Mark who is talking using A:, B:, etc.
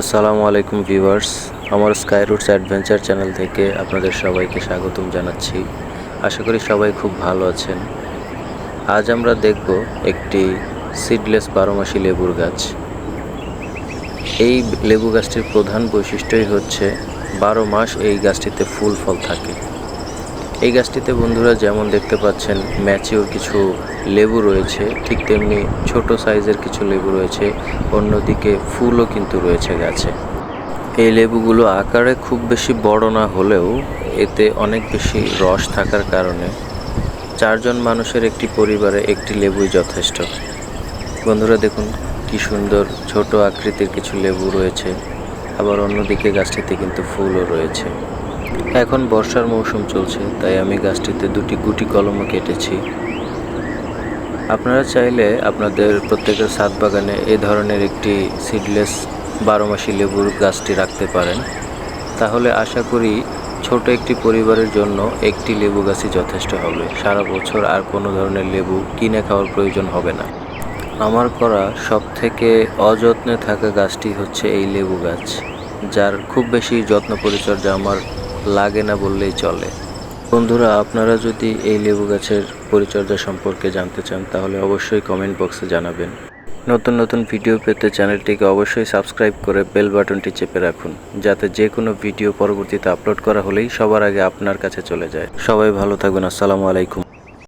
A: আসসালামু আলাইকুম ভিউয়ার্স, আমার স্কাই রুটস অ্যাডভেঞ্চার চ্যানেল থেকে আপনাদের সবাইকে স্বাগতম জানাচ্ছি। আশা করি সবাই খুব ভালো আছেন। আজ আমরা দেখব একটি সিডলেস বারোমাসি লেবুর গাছ। এই লেবু গাছটির প্রধান বৈশিষ্ট্যই হচ্ছে বারো মাস এই গাছটিতে ফুল ফল থাকে। এই গাছটিতে বন্ধুরা যেমন দেখতে পাচ্ছেন, ম্যাচিওর কিছু লেবু রয়েছে, ঠিক তেমনি ছোট সাইজের কিছু লেবু রয়েছে, অন্যদিকে ফুলও কিন্তু রয়েছে গাছে। এই লেবুগুলো আকারে খুব বেশি বড় না হলেও এতে অনেক বেশি রস থাকার কারণে চারজন মানুষের একটি পরিবারে একটি লেবুই যথেষ্ট। বন্ধুরা দেখুন, কি সুন্দর ছোট আকৃতির কিছু লেবু রয়েছে, আবার অন্যদিকে গাছটিতে কিন্তু ফুলও রয়েছে। এখন বর্ষার মৌসুম চলছে, তাই আমি গাছটিতে দুটি গুটি কলমও কেটেছি। আপনারা চাইলে আপনাদের প্রত্যেকের ছাদ বাগানে এ ধরনের একটি সিডলেস বারোমাসি লেবুর গাছটি রাখতে পারেন। তাহলে আশা করি ছোট একটি পরিবারের জন্য একটি লেবু গাছই যথেষ্ট হবে। সারা বছর আর কোনো ধরনের লেবু কিনে খাওয়ার প্রয়োজন হবে না। আমার করা সব থেকে অযত্নে থাকা গাছটি হচ্ছে এই লেবু গাছ, যার খুব বেশি যত্ন পরিচর্যা আমার লাগে না বললেই চলে। বন্ধুরা, আপনারা যদি এই লেবু গাছের পরিচর্যা সম্পর্কে জানতে চান, তাহলে অবশ্যই কমেন্ট বক্সে জানাবেন। নতুন নতুন ভিডিও পেতে চ্যানেলটিকে অবশ্যই সাবস্ক্রাইব করে বেল বাটনটি চেপে রাখুন, যাতে যে কোনো ভিডিও পরবর্তীতে আপলোড করা হলেই সবার আগে আপনার কাছে চলে যায়। সবাই ভালো থাকবেন, আসসালামু আলাইকুম।